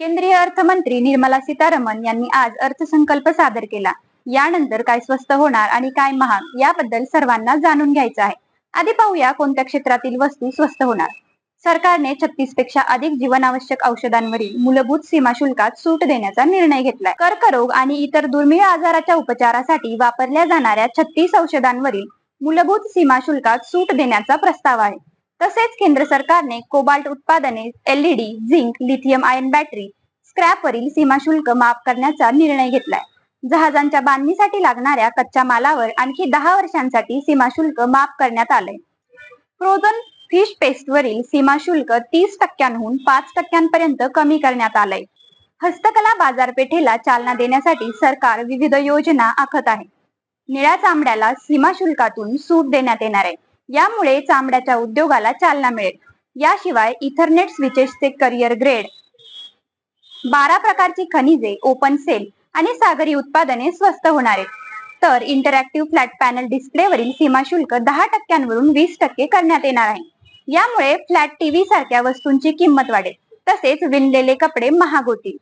केंद्रीय अर्थमंत्री निर्मला सीतारमण यांनी आज अर्थसंकल्प सादर केला. यानंतर काय स्वस्त होणार आणि काय महाग याबद्दल सर्वांना जाणून घ्यायचं आहे. आधी पाहूया कोणत्या क्षेत्रातील वस्तू स्वस्त होणार. सरकारने छत्तीसपेक्षा अधिक जीवनावश्यक औषधांवरील मूलभूत सीमा शुल्कात सूट देण्याचा निर्णय घेतलाय. कर्करोग आणि इतर दुर्मिळ आजाराच्या उपचारासाठी वापरल्या जाणाऱ्या छत्तीस औषधांवरील मूलभूत सीमा शुल्कात सूट देण्याचा प्रस्ताव आहे. तसेच केंद्र सरकारने कोबाल्ट उत्पादने LED zinc lithium ion battery स्क्रॅपवरील सीमाशुल्क माफ करण्याचा निर्णय घेतलाय. जहाजांच्या बांधणीसाठी लागणाऱ्या कच्च्या मालावर आणखी दहा वर्षांसाठी सीमाशुल्क माफ करण्यात आलंय. फ्रोझन फिश पेस्टवरील सीमाशुल्क तीस टक्क्यांहून पाच टक्क्यांपर्यंत कमी करण्यात आलंय. हस्तकला बाजारपेठेला चालना देण्यासाठी सरकार विविध योजना आखत आहे. निळ्या चामड्याला सीमाशुल्कातून सूट देण्यात येणार आहे. यामुळे चामड्याच्या उद्योगाला चालना मिळेल. याशिवाय इथरनेट स्विचेसचे करिअर ग्रेड बारा प्रकारची खनिजे ओपन सेल आणि सागरी उत्पादने स्वस्त होणार आहेत. तर इंटरॅक्टिव्ह फ्लॅट पॅनल डिस्प्लेवरील सीमाशुल्क दहा टक्क्यांवरून वीस टक्के करण्यात येणार आहे. यामुळे फ्लॅट टीव्ही सारख्या वस्तूंची किंमत वाढेल. तसेच विणलेले कपडे महाग होतील.